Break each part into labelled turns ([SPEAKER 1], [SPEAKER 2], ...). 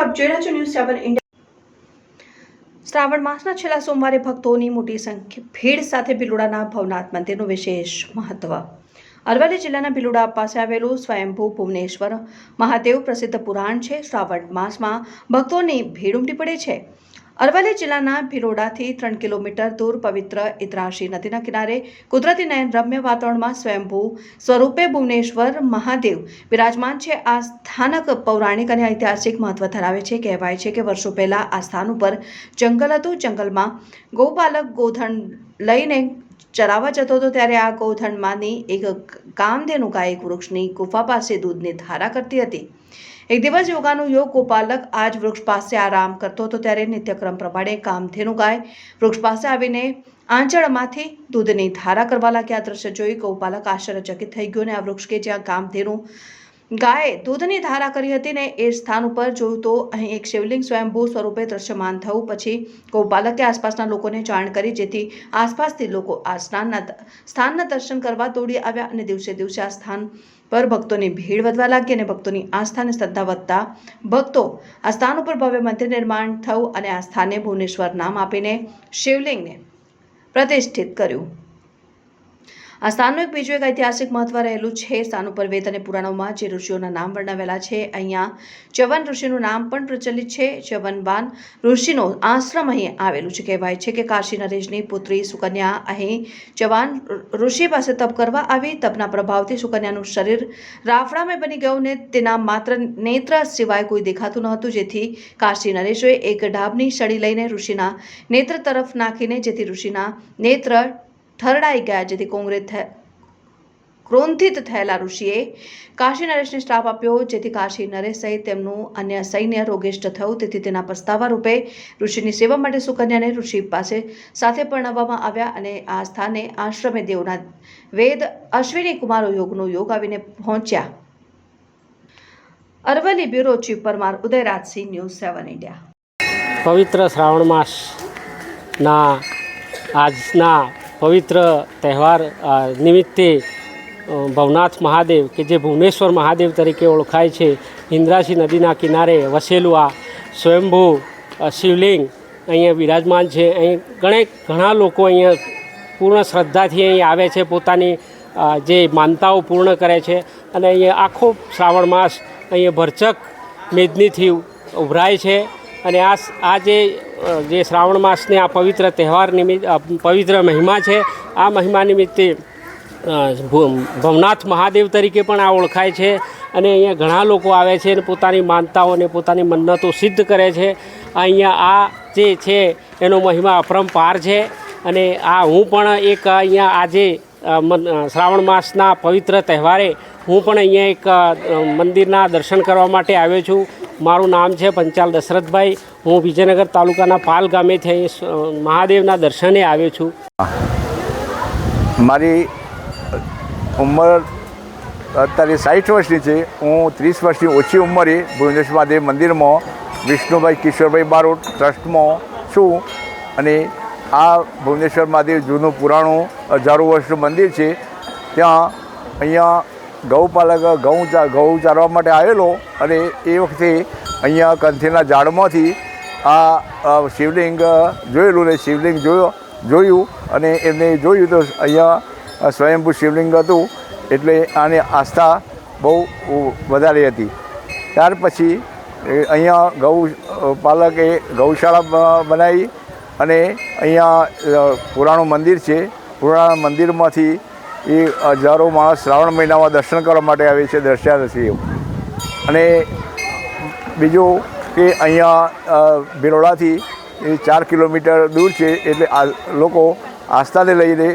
[SPEAKER 1] આપ જોઈ રહ્યા છો ન્યૂઝ સેવન ઇન્ડિયા શ્રાવણ માસના છેલ્લા સોમવારે ભક્તોની મોટી સંખ્યા ભીડ સાથે ભિલોડાના ભવનાથ મંદિરનું વિશેષ મહત્વ. અરવલ્લી જિલ્લાના ભિલોડા પાસે આવેલું સ્વયંભૂ ભુવનેશ્વર મહાદેવ પ્રસિદ્ધ પુરાણ છે. શ્રાવણ માસમાં ભક્તોની ભીડ ઉમટી પડે છે. અરવલ્લી જિલ્લાના ભિલોડાથી ત્રણ કિલોમીટર દૂર પવિત્ર ઇત્રાશી નદીના કિનારે કુદરતી નયન રમ્ય વાતાવરણમાં સ્વયંભૂ સ્વરૂપે ભુવનેશ્વર મહાદેવ બિરાજમાન છે. આ સ્થાનક પૌરાણિક અને ઐતિહાસિક મહત્વ ધરાવે છે. કહેવાય છે કે વર્ષો પહેલાં આ સ્થાન ઉપર જંગલ હતું. જંગલમાં ગોપાલક ગોધન લઈને ચરાવવા જતો હતો ત્યારે આ ગોધનમાંની એક કામધેનુ ગાય એક વૃક્ષની ગુફા પાસે દૂધની ધારા કરતી હતી. એક દિવસ યોગાનું યોગ ગોપાલક આજ વૃક્ષ પાસે આરામ કરતો હતો ત્યારે નિત્યક્રમ પ્રમાણે કામધેનુ ગાય વૃક્ષ પાસે આવીને આંચળમાંથી દૂધની ધારા કરવા લાગ્યા. આ દ્રશ્ય જોઈ ગોપાલક આશ્ચર્યચકિત થઈ ગયો અને આ વૃક્ષ કે જ્યાં કામધેનુ ગાયે દૂધની ધારા કરી હતી ને એ સ્થાન ઉપર જોયું તો અહીં એક શિવલિંગ સ્વયંભૂ સ્વરૂપે દ્રશ્યમાન થયું પછી ગૌપાલકે આસપાસના લોકોને જાણ કરી જેથી આસપાસથી લોકો આ સ્નાનના સ્થાનના દર્શન કરવા દોડી આવ્યા અને દિવસે દિવસે આ સ્થાન પર ભક્તોની ભીડ વધવા લાગી અને ભક્તોની આસ્થા અને શ્રદ્ધા વધતા ભક્તો આ સ્થાન ઉપર ભવ્ય મંદિર નિર્માણ થયું અને આ સ્થાને ભુવનેશ્વર નામ આપીને શિવલિંગને પ્રતિષ્ઠિત કર્યું. આ સ્થાનનું એક બીજું એક ઐતિહાસિક મહત્વ રહેલું છે. સ્થાન ઉપર વેદ અને પુરાણોમાં જે ઋષિઓના નામ વર્ણવેલા છે, અહીંયા ચવન ઋષિનું નામ પણ પ્રચલિત છે. ચવનવાન ઋષિનો આશ્રમ અહીં આવેલું છે કહેવાય છે કે કાશી નરેશની પુત્રી સુકન્યા અહીં ચવાન ઋષિ પાસે તપ કરવા આવી. તપના પ્રભાવથી સુકન્યાનું શરીર રાફડામાં બની ગયું ને તેના માત્ર નેત્ર સિવાય કોઈ દેખાતું ન હતું. જેથી કાશી નરેશોએ એક ડાબની સળી લઈને ઋષિના નેત્ર તરફ નાખીને જેથી ઋષિના નેત્ર ઠરડાઈ ગયા જેથી કોંગ્રેસ ક્રોંધિત થયેલા ઋષિએ કાશી નરેશને શ્રાપ આપ્યો, જેથી કાશી નરેશ સહિત તેમનું અન્ય સૈન્ય રોગેષ્ટ થયું. તેથી તેના પસ્તાવા રૂપે ઋષિની સેવા માટે સુકન્યાને ઋષિ પાસે સાથે પરણાવવામાં આવ્યા અને આ સ્થાને આશ્રમે દેવના વેદ અશ્વિની કુમારો યોગનો યોગ આવીને પહોંચ્યા. Aravalli bureau chief Parmar Udayrajsinh, news seven India.
[SPEAKER 2] પવિત્ર શ્રાવણ માસના આજના પવિત્ર તહેવાર નિમિત્તે ભવનાથ મહાદેવ, કે જે ભુવનેશ્વર મહાદેવ તરીકે ઓળખાય છે ઇન્દ્રાસી નદીના કિનારે વસેલું આ સ્વયંભૂ શિવલિંગ અહીંયા બિરાજમાન છે. અહીં ઘણે ઘણા લોકો અહીંયા પૂર્ણ શ્રદ્ધાથી અહીં આવે છે, પોતાની જે માનતાઓ પૂર્ણ કરે છે. અને અહીંયા આખો શ્રાવણ માસ અહીંયા ભરચક મેદનીથી ઉભરાય છે. અને આ આ જે જે શ્રાવણ માસને આ પવિત્ર તહેવાર નિમિત્ત પવિત્ર મહિમા છે, આ મહિમા નિમિત્તે ભવનાથ મહાદેવ તરીકે પણ આ ઓળખાય છે અને અહીંયા ઘણા લોકો આવે છે અને પોતાની માનતાઓ અને પોતાની મન્નતો સિદ્ધ કરે છે. અહીંયા આ જે છે એનો મહિમા અપરંપાર છે અને આ હું પણ એક અહીંયા આજે શ્રાવણ માસના પવિત્ર તહેવારે હું પણ અહીંયા એક મંદિરના દર્શન કરવા માટે આવ્યો છું. મારું નામ છે પંચાલ દશરથભાઈ. હું વિજયનગર તાલુકાના પાલ ગામેથી અહીં મહાદેવના દર્શને આવ્યો છું.
[SPEAKER 3] મારી ઉંમર અત્યારે સાઠ વર્ષની છે. હું ત્રીસ વર્ષની ઓછી ઉંમરે ભુવનેશ્વર મહાદેવ મંદિરમાં વિષ્ણુભાઈ કિશોરભાઈ બારોટ ટ્રસ્ટમાં છું અને આ ભુવનેશ્વર મહાદેવ જૂનું પુરાણું હજારો વર્ષનું મંદિર છે. ત્યાં અહીંયા ગૌપાલક ઘઉં ઘઉં ચારવા માટે આવેલો અને એ વખતે અહીંયા કંથીના ઝાડમાંથી આ શિવલિંગ જોયેલું ને શિવલિંગ જોયો, જોયું અને એમને જોયું તો અહીંયા સ્વયંભૂ શિવલિંગ હતું એટલે આની આસ્થા બહુ વધારે હતી. ત્યાર પછી અહીંયા ગૌ પાલકે ગૌશાળા બનાવી અને અહીંયા પુરાણું મંદિર છે. પુરાણા મંદિરમાંથી એ હજારો માણસ શ્રાવણ મહિનામાં દર્શન કરવા માટે આવે છે દર્શનાર્થીઓ અને બીજું કે અહીંયા ભીરોડાથી એ ચાર કિલોમીટર દૂર છે, એટલે આ લોકો આસ્થાને લઈને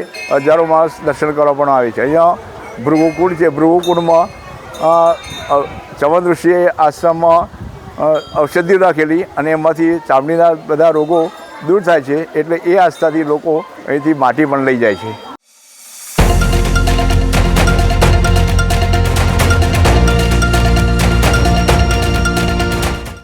[SPEAKER 3] હજારો માણસ દર્શન કરવા પણ આવે છે. અહીંયા ભૃગુકુંડ છે, ભૃગુકુંડમાં ચવન ઋષિએ આશ્રમમાં ઔષધિઓ રાખેલી અને એમાંથી ચામડીના બધા રોગો દૂર થાય છે, એટલે એ આસ્થાથી લોકો અહીંથી માટી પણ લઈ જાય છે.